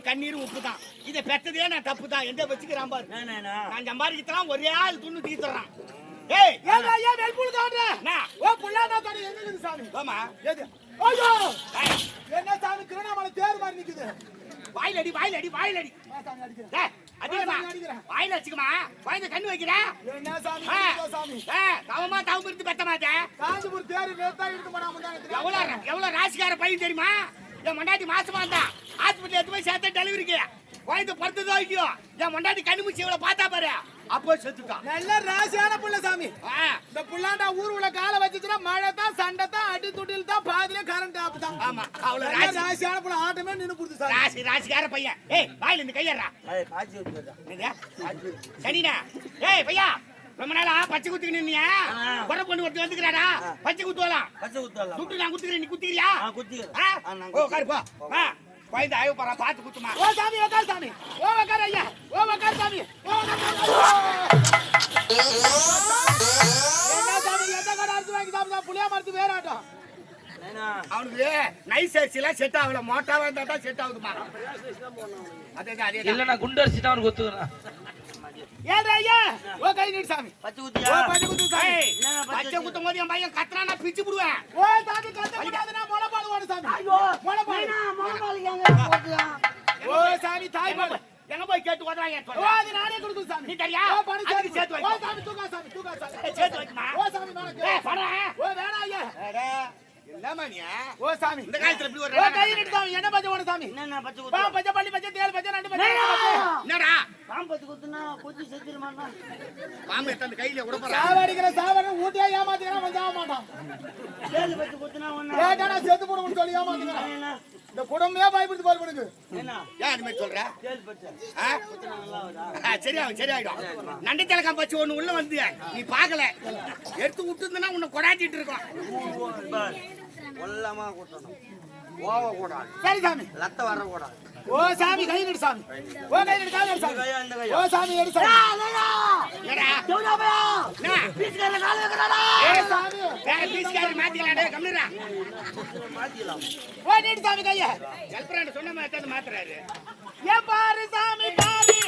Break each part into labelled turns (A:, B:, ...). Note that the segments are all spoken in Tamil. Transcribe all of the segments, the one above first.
A: எல்லாம் கண்ணீரும் உப்பு தான் இதை பெத்ததே நான் தப்பு தான் எந்த வச்சுக்கிறான் பாரு. நான் சம்பாதிக்கலாம் ஒரே ஆள் துண்ணு தீத்துறான் ஏய்
B: ஏங்க ஐயா காட்டுற
A: என்ன?
B: ஓ புள்ளாண்டா தடி எங்க இருக்குது சாமி?
A: ஆமா.
B: எது? ஐயோ! என்ன சாமி? திருவண்ணாமலை தேர் மாதிரி நிக்குது.
A: வாயில அடி வாயில அடி வாயில அடி
B: நான்
A: அதிகமா.
B: நான்.
A: வாயில வச்சுக்கமா. வாயில கண்ணு வைக்கிறேன்
B: என்ன சாமி?
A: தவமா தவம் இருந்து பெத்த மாட்டேன்
B: காஞ்சிபுரம் தேர் நேத்தா இருக்கு போனாம தான்
A: எவ்வளவு எவ்வளவு ராசிக்கார பையன் தெரியுமா? என் மண்டாட்டி மாசமா இருந்தா டெலிவரிக்கு குழந்தை பிறந்ததோ இல்லையோ என் மண்டாட்டி கண்ணு முடிச்சு இவ்வளவு பார்த்தா பாரு. அப்போ செத்துட்டான்
B: நல்ல ராசியான புள்ள சாமி. இந்த புள்ளாண்டா ஊர் உள்ள காலை வச்சுச்சுன்னா மழை தான் சண்டை தான் அடி துடில் தான் பாதிலே கரண்ட் ஆப்பு தான்.
A: ஆமா அவ்வளவு ராசி.
B: ராசியான புள்ள ஆட்டமே நின்னு புடுது சாமி.
A: ராசி ராசிக்கார பையன். ஏய் வாயில இருந்து கையறா சரிண்ணா. ஏய் பையா ரொம்ப நாளா பச்சை குத்துக்கு நின்னியா குறை பொண்ணு ஒருத்தர் வந்துக்கிறாரா பச்சை குத்துவலாம்
C: பச்சை குத்தலாம்
A: துட்டு நான் குத்துக்கிறேன் நீ குத்துக்கிறியா?
C: குத்திக்கிறேன்.
A: ஓ உட்காரு போ. ஆ, குழந்தை அழுவ போறா பார்த்து குத்துமா.
B: ஓ சாமி உக்கார் சாமி. ஓ உக்கார் ஐயா. ஓ உக்கார் சாமி. ஓ அரிசி புளியா மரத்து வேற ஆட்டம்.
C: ஏன்னா
A: அவனுக்கு நைஸ் அரிசிலாம் செட் ஆகல. மோட்டாவா இருந்தா தான் செட் ஆகுதுமா. அதே அதே
D: இல்ல நான் குண்டரிசி தான் அவனுக்கு ஒத்துக்கிறேன்
B: ஏடா ஐயா ஓ கை நீட்டு சாமி
C: பச்சை
B: ஓ
C: குத்தியா
B: பச்சை குத்து சாமி
C: பச்சை
A: குத்தும் போது என் பையன் கத்துறா நான் பிச்சு புடுவேன்
B: ஓ சாமி கத்த ஓடு சாமி ஓ சாமி தாய் பால்
A: எங்க போய் கேட்டு உதவாங்க
B: ஓ அது நானே கொடுக்கும் சாமி
A: நீ தரியா?
B: ஓ பணம்
A: அதுக்கு சேர்த்து
B: சேர்த்து
A: வை.
B: ஓ சாமி தூக்கா சாமி தூக்கா சாமி
A: சேர்த்து வைக்குமா
B: ஓ சாமி மேல
A: ஏய் பணம்
B: ஓ வேணா ஐயா
A: என்னமா நீ
B: ஓ சாமி
A: இந்த காலத்துல இப்படி ஒரு
B: ஓ கை நீட்டு சாமி என்ன பச்சை ஓடு சாமி
C: பச்சை
B: பா
C: குத்து
B: பச்சை பள்ளி பச்சை தேல் பச்சை நண்டு பச்சை
A: என்னடா
C: பாம்பு பச்சை குத்துனா குத்தி செத்துருமாண்ணா
A: பாம்பு எடுத்து கையில விட போறா
B: சாவடிக்கிற சாவடி ஊட்டியா ஏமாத்திக்கிறான் வந்து ஆக மாட்டான்.
C: தேல் பச்சை குத்துனா ஒண்ணா?
B: ஏட்டா நான் செத்து போடுவோம்னு சொல்லி ஏமாத்திக்கிறான்
C: என்ன?
B: இந்த குடும்பமே பயப்படுத்து பாரு உனக்கு.
C: என்ன?
A: ஏன் அந்த மாதிரி சொல்ற?
C: வருதா
A: ஆ, சரியாகும் சரியாயிடும். நண்டு திலக்கம் பச்சு ஒண்ணு உள்ள வந்து நீ பாக்கல எடுத்து விட்டுருந்தனா உன்னை கொடாட்டிட்டு இருக்கோம்
C: கொல்லமா குத்தணும். ஓவ கூடாது
B: சரி சாமி.
C: லத்த வரக்கூடாது.
B: ஓ சாமி கை நீட்டு சாமி. ஓ கை நீட்டு கால் எடு சாமி. ஓ சாமி எடு சாமி.
A: என்னடா என்ன?
B: ஓ சாமி.
A: வேற பீஸ்காரி மாத்திக்கலாடே கம்மிடுறா
C: மாத்திக்கலாம்
B: ஓ நீட்டு சாமி கைய.
A: ஜல்பராண்ட சொன்ன மாதிரி மாத்துறாரு.
B: ஏ பாரு சாமி பாரு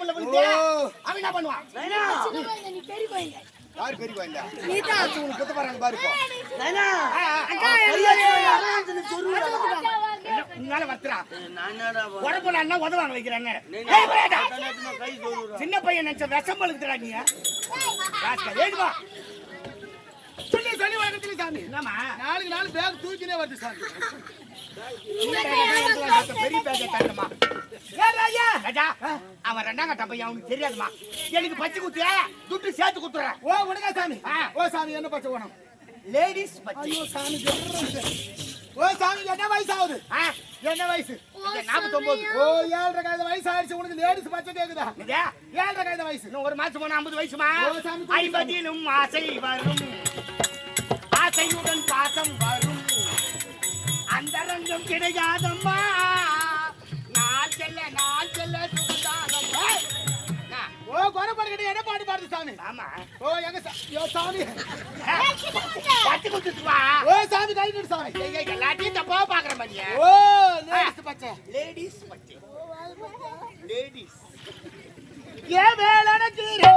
A: அவன் என்ன பண்ணுவான்? யாரு பெரிய? உனக்கு குத்த போறாங்க பாரு இப்போ.
C: நைனா
A: உன்னால வத்துறா.
C: பண்றது?
A: உடம்புல அண்ணா உதவாங்க வைக்கிறாங்க. சின்ன பையன் நினைச்ச விஷம் பழுக்குதுடா நீ என்னம்மா?
B: நாளுக்கு நாள் பேக் தூக்கினே வருது சாமி.
A: பெரிய பேக்கை தரணுமா? அவன் ரெண்டாம் கட்ட பையன் அவனுக்கு தெரியாதுமா எனக்கு பச்சை குத்து துட்டு சேர்த்து குத்துறேன்.
B: ஓ உனக்கா சாமி.
A: ஆ.
B: ஓ சாமி என்ன பச்சை வேணும்
A: லேடிஸ் பச்சை.
B: ஐயோ சாமி. ஓ சாமி என்ன வயசு ஆகுது என்ன வயசு?
A: நாற்பத்தொன்பது
B: ஓ ஏழரை காய்ந்த வயசு ஆயிடுச்சு உனக்கு லேடிஸ் பச்சை கேக்குதா? ஏழரை காய்ந்த வயசு.
A: ஒரு மாசம் போனா ஐம்பது வயசுமா?
B: சாமி,
A: ஐம்பதிலும் ஆசை வரும். ஆசையுடன் பாசம் வரும். அந்த ரங்கம் கிடையாதம்மா. நாள் செல்ல நாள் செல்ல சுகதானம்மா?
B: ஓ குறைபாடு என்ன பாட்டு பாடுது சாமி?
A: ஆமா.
B: ஓ எங்க சாமி.
A: பத்து குத்துட்டுவா
B: ஓ சாமி கை நீட்டு சாமி.
A: எல்லாத்தையும் தப்பா பாக்குற மாதிரியா
B: ஓ லேடிஸ் பச்சை.
A: லேடிஸ் பச்சை. லேடிஸ்
B: ஏ வேலனுக்கு ரெண்டு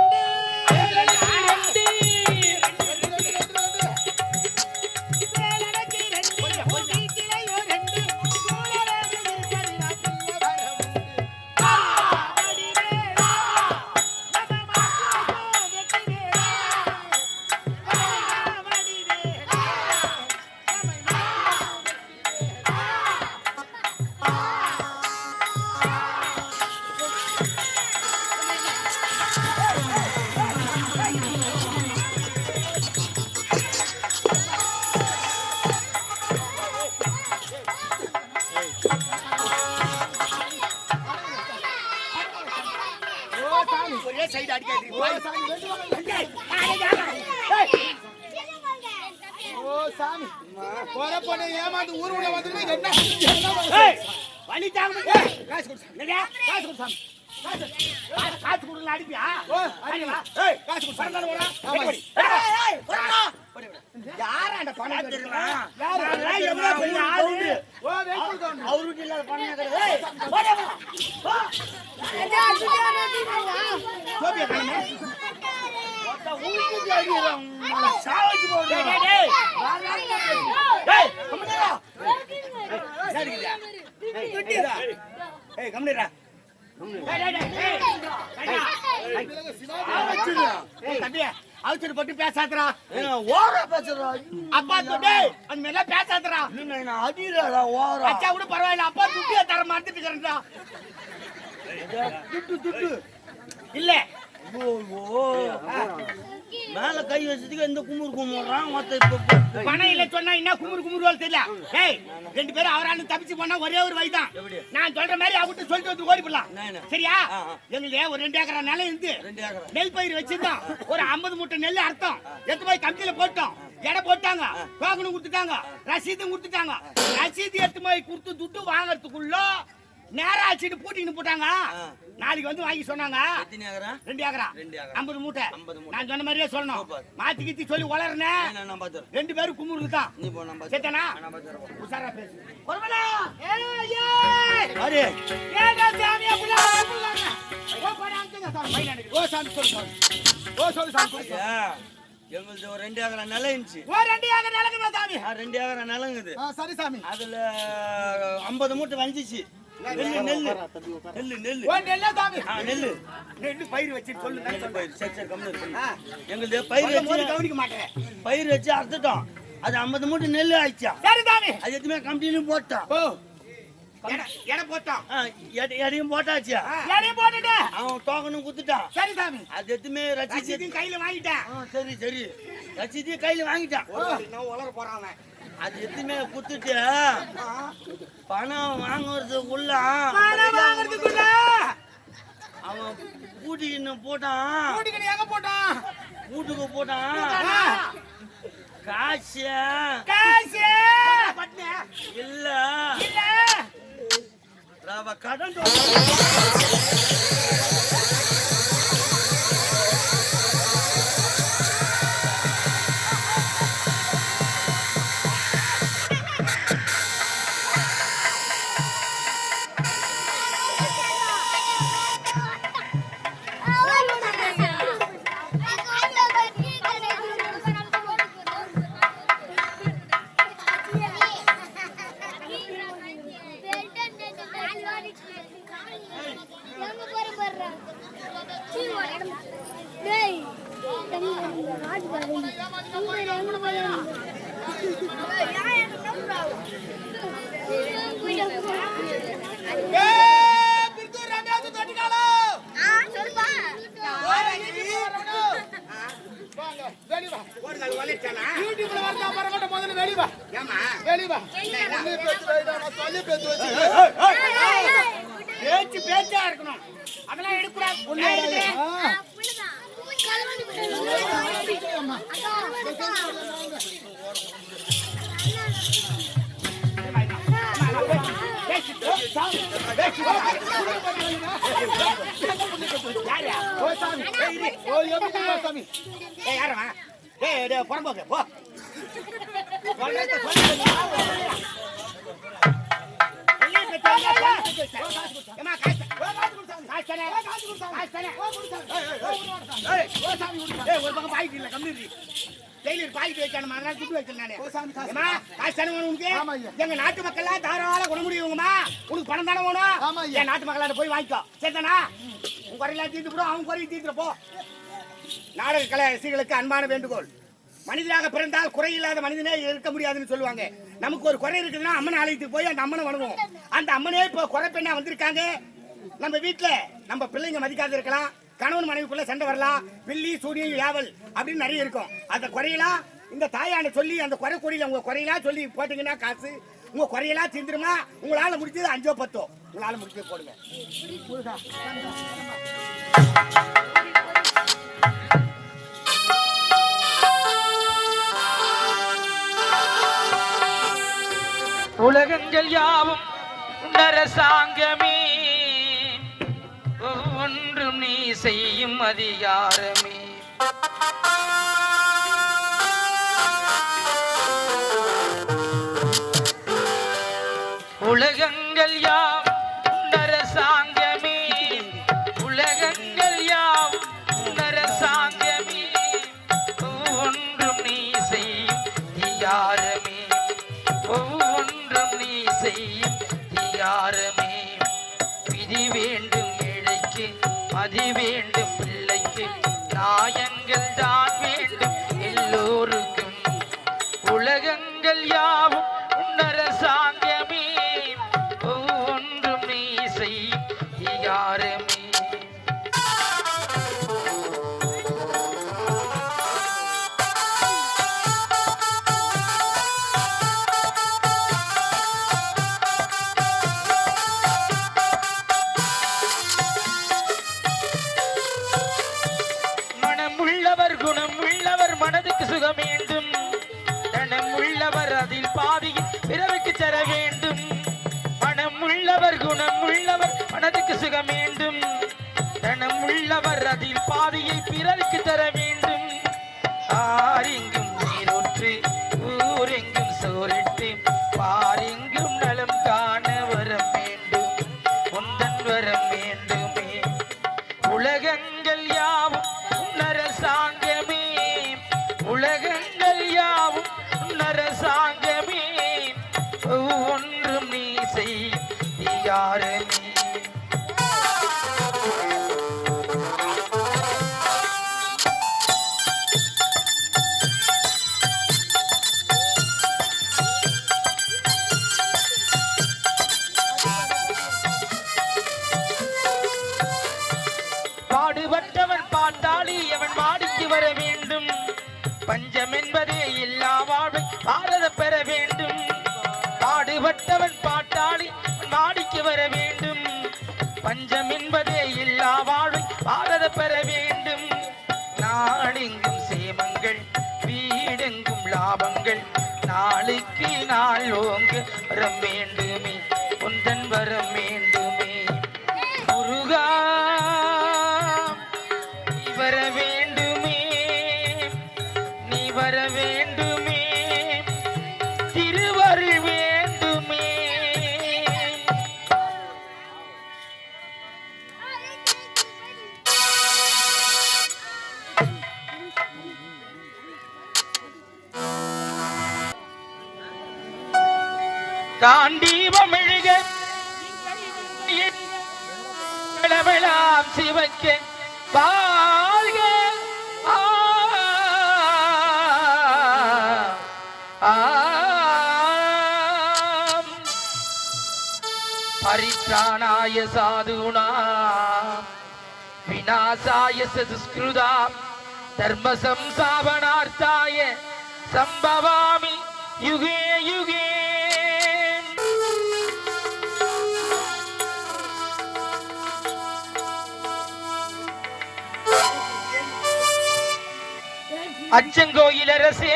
A: ஒரே சைடு அடிக்காது
B: ஓ சாமி போற பொண்ணு ஏமாந்து ஊர் உள்ள வந்துட்டு என்ன?
A: வழி தாங்க
B: காசு கொடு சாமி. காசு கொடு சாமி. காசு.
A: கொடுங்க அடிப்பியா ஏய்
B: காசு கொடு
A: பணம் தெரியுமா இல்லாத பணம் சாவச்சு போடுறேன் ஏய் ஏய் போட்டு பேசாதடா
C: ஓர பேசுறா
A: அப்பா துட்டு அந்த மேல பேசாதடா
C: என்ன அடிடா ஓர
A: அச்சா கூட பரவாயில்ல அப்பா துட்டிய தர மறந்துட்டு இருக்கறா
C: துட்டு துட்டு
A: இல்ல
C: ஓ மேல கை வச்சதுக்கு எந்த குமுறு குமுறான்
A: பணம் இல்ல சொன்னா என்ன குமுறு குமுறுவாள் தெரியல. ஏய் ரெண்டு பேரும் அவராலும் தப்பிச்சு போனா ஒரே ஒரு வயதான்? நான் சொல்ற மாதிரி அவகிட்ட சொல்லிட்டு வந்து ஓடி போடலாம்? சரியா. எங்களுக்கு ஒரு ரெண்டு ஏக்கரா நிலம் இருந்து. நெல் பயிர் வச்சிருந்தோம். ஒரு 50 மூட்டை நெல் அர்த்தம் எடுத்து போய் கம்பியில போட்டோம். எடை போட்டாங்க. டோக்கனும் கொடுத்துட்டாங்க. ரசீதும் கொடுத்துட்டாங்க. ரசீது எடுத்து போய் கொடுத்து துட்டு வாங்குறதுக்குள்ள நேரா அடிச்சுட்டு பூட்டின்னு போட்டாங்க. நாளைக்கு வந்து வாங்கி சொன்னாங்க. ரெண்டு ஏக்கரா.
C: ரெண்டு ஏக்கரா.
A: ஐம்பது மூட்டை.
C: 50 மூட்டை.
A: நான் சொன்ன மாதிரியே சொல்லணும். மாத்தி கித்தி சொல்லி வளர்னே.
C: நான் நான் பாத்துறேன்
A: ரெண்டு பேரும் குமுறு தான்
C: நீ போ நான் பாத்துறேன்
A: சேத்தனா?
C: நான் பாத்துறேன்
A: உஷாரா பேசு. பொறுமலா ஏய் ஏய்
C: அடே
A: ஏடா சாமியா புள்ள புள்ளாங்க ஓ போடா அங்க சாமி. பையன் அடிக்குது.
B: ஓ சாமி சொல்லு சாமி. ஓ சொல்லு சாமி சொல்லு சாமி.
C: ஐயா, எங்களுது ஒரு ரெண்டு ஏக்கரா நிலம் இருந்துச்சு.
A: ஓ ரெண்டு ஏக்கர் நிலங்குதா சாமி?
C: ரெண்டு ஏக்கரா நிலங்குது.
B: சரி சாமி.
C: அதுல ஐம்பது மூட்டை வந்துச்சு நெல்லு நெல்லு. நெல்லு. நெல்லு
B: ஓ நெல்ல சாமி
C: ஆ நெல்லு.
A: ரெண்டு பயிர் வச்சு சொல்லு
C: நெல்லு பயிர். சரி சரி கம்மி இருக்கு எங்களுது பயிர் வச்சு
A: கவனிக்க மாட்டேன்.
C: பயிர் வச்சு அறுத்துட்டோம். அது ஐம்பது மூட்டை நெல் ஆயிடுச்சா?
A: சரி சாமி
C: அது எதுவுமே கம்பெனிலும் போட்டோம்.
B: ஓ.
A: எடை எடை போட்டோம்.
C: ஆ, எடை- எடையும் போட்டாச்சு.
A: எடையும் போட்டுட்டு
C: அவன் டோக்கனும் குத்துட்டான்.
A: சரி சாமி
C: அது எதுவுமே
A: ரசீதையும் கையில வாங்கிட்டேன்.
C: ஆ, சரி சரி. ரசிச்சு கையில வாங்கிட்டான்.
A: நான் உலர போறான்.
C: அது எதுவுமே குத்துட்டு பணம் வாங்குறதுக்குள்ள
A: பணம் வாங்குறதுக்குள்ள?
C: அவன் பூட்டிக்கின்னு போட்டான்?
B: கூட்டிக்கிட்டு எங்க போட்டான்?
C: வீட்டுக்கு போட்டான். காசு.
A: காசு.
C: இல்ல.
A: இல்ல.
C: கடன்
B: சாமி.
A: ஏய், யாரும்மா? ஏய், டேய், புறம்போக்கு, போ. ஒரு பக்கம் பாக்கெட் இல்ல, கம்மி. டெய்லர் பாக்கெட் வைக்கணுமா, அதனால துட்டு
B: காசு
A: தானே வேணும் உனக்கு? எங்க நாட்டு மக்கள்லாம் தாராள குணமுடியுங்கம்மா உனக்கு பணம் தானே வேணும். என் நாட்டு மக்களாட்ட போய் வாங்கிக்கோ. சரிதானா? உன் குறையெல்லாம் தீர்த்து போடும் அவன் குறையை தீர்த்துட்டு போ. நாடக கலை ரசிகர்களுக்கு அன்பான வேண்டுகோள். மனிதனாக பிறந்தால் குறை இல்லாத மனிதனே இருக்க முடியாதுன்னு சொல்லுவாங்க. நமக்கு ஒரு குறை இருக்குதுன்னா அம்மன் ஆலயத்துக்கு போய் அந்த அம்மனை வணங்குவோம். அந்த அம்மனே இப்போ குறை பெண்ணா வந்திருக்காங்க. நம்ம வீட்டில் நம்ம பிள்ளைங்க மதிக்காது இருக்கலாம். கணவன் மனைவிக்குள்ள சண்டை வரலாம். பில்லி சூரியன் யாவல் அப்படின்னு நிறைய இருக்கும். அந்த குறையெல்லாம் இந்த தாயான சொல்லி அந்த குறை கொடியில் உங்கள் குறையெல்லாம் சொல்லி போட்டிங்கன்னா காசு. உங்கள் குறையெல்லாம் தீர்ந்துருமா உங்களால் முடிச்சது அஞ்சோ பத்தோ. உங்களால் முடிச்சது போடுங்க.
D: உலகங்கள் யாவும் நரசாங்கமே ஒவ்வொன்றும் நீ செய்யும் அதிகாரமே. உலகங்கள் யாவும் प्यार में ओ பரவி தாண்டி வமிழ்க. சிவக்க பால்க பரித்தானாய சாதுனா விநாசாய சதுஸ்கிருதா தர்ம சம்சாபனார்த்தாய சம்பவாமி. யுகே யுகே. அச்சங்கோயில் அரசே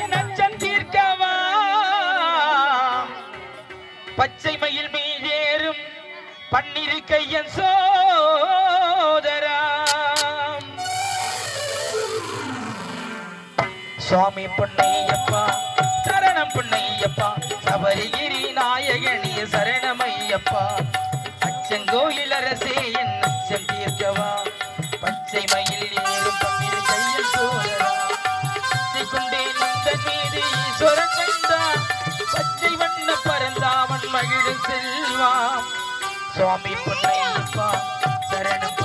D: என் அச்சம் தீர்க்கவா? பச்சை மயில் மீதேறும் பன்னிரு கையன் சோதராம் சுவாமி பொன்னையப்பா சரணம் பொன்னையப்பா சபரிகிரி நாயகனி சரணமையப்பா அச்சங்கோயில் அரசே என் அச்சம் தீர்க்கவா? பச்சை மயில் ஏறும் கடல் மீது ஈஸ்வரன் வைத்தான் பச்சை வண்ண பரந்தாமன் மகிழ செல்வான் சுவாமி சரணம்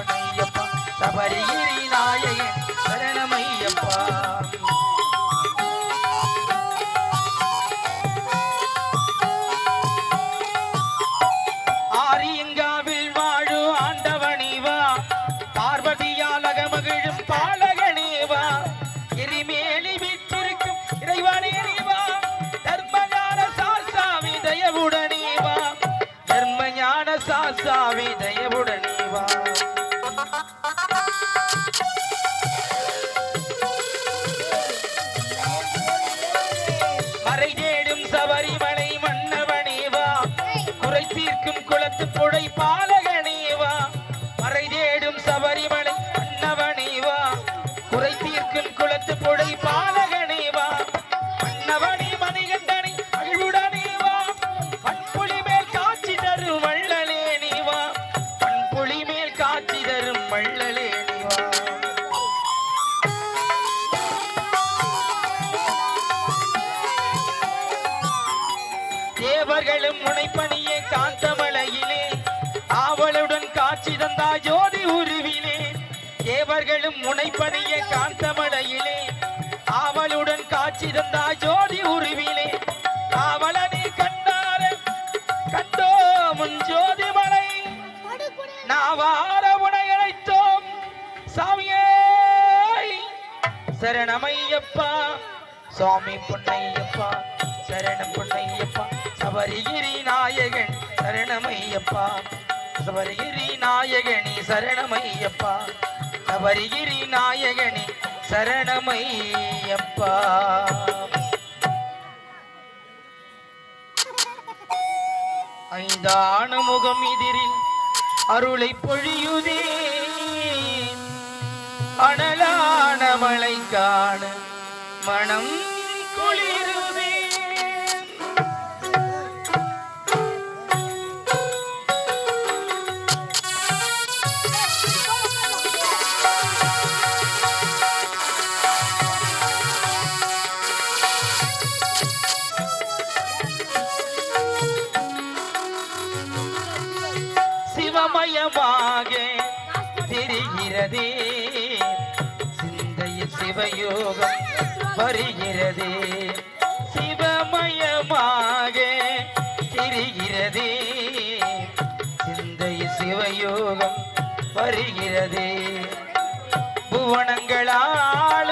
D: குளத்து பாலகணிவா மறை தேடும் சபரிமலை மன்னவனே குறை தீர்க்கும் குளத்து புழை பாலகணிவா வா. மன்னவனே மணிகண்டனை பண்புலி மேல் காட்சி தரும் வள்ளலே நீ பண்புலி மேல் காட்சி தரும் வள்ளலே தேவர்களும் முனைப்பணியே காந்தமணி காட்சி ஜோதி உருவிலே தேவர்களும் முனைப்பணியே காந்தமடையிலே. ஆவலுடன் காட்சி தந்தா ஜோதி உருவிலே ஆவலனை கண்டார கண்டோ முன் ஜோதி மலை. நாவார உனை அழைத்தோம் சாமியே. சரணமையப்பா சுவாமி பொன்னையப்பா சரணம் பொன்னையப்பா சபரிகிரி நாயகன் சரணமையப்பா. சபரிகிரி நாயகனி சரணமையப்பா. சபரிகிரி நாயகனி சரணமையப்பா. ஐந்தான முகம் எதிரில் அருளை பொழியுதே. அனலான மழை காண மனம் சிவமயமாக தெரிகிறதே. சிந்தையில் சிவயோகம் வருகிறதே. சிவமயமாக தெரிகிறதே. சிந்தையில் சிவயோகம் வருகிறதே. புவனங்களாலும்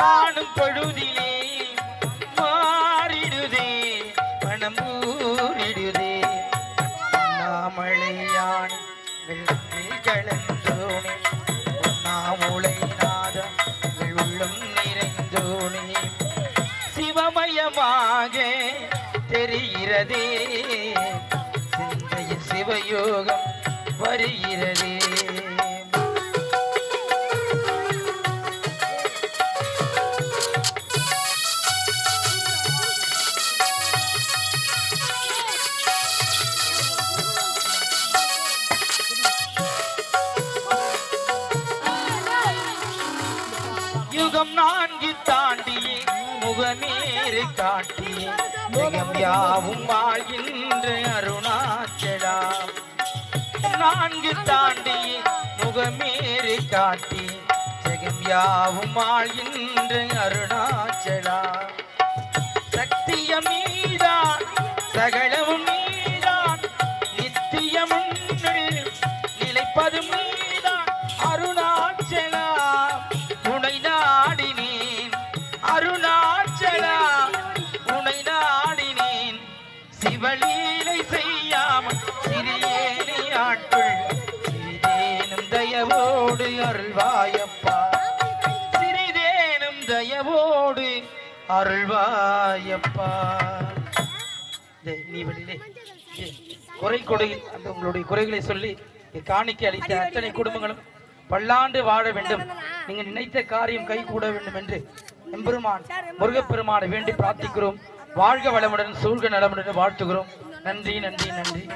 D: காணும் பொழுதிலே மாறிடுதே மனம் ஊறிடுதே அண்ணாமலையான் கலந்தோனே உண்ணாமுலை நாதம் உள்ளம் நிறைந்தோனே. சிவமயமாக தெரிகிறதே சிந்தைய சிவயோகம் வருகிறதே. யுகம் தாண்டி தாண்டியே முகமேறு காட்டியே ஜெகம் யாவும் வாழ்கின்ற அருணாச்சலா. நான்கு தாண்டி முகமேறு காட்டி. ஜெகம் யாவும் வாழ்கின்ற அருணாச்சலா. சக்தியம் நீதான் சகலமும் நீதான். நித்தியமும் நிலைப்பதும் அருள்வாயப்பா. நீ வெளியிலே. குறை கொடையில் அந்த உங்களுடைய குறைகளை சொல்லி காணிக்கை அளித்த அத்தனை குடும்பங்களும் பல்லாண்டு வாழ வேண்டும். நீங்கள் நினைத்த காரியம் கை கூட வேண்டும் என்று எம்பெருமான் முருகப்பெருமானை வேண்டி பிரார்த்திக்கிறோம். வாழ்க வளமுடன் சூழ்க நலமுடன் வாழ்த்துகிறோம். நன்றி நன்றி நன்றி.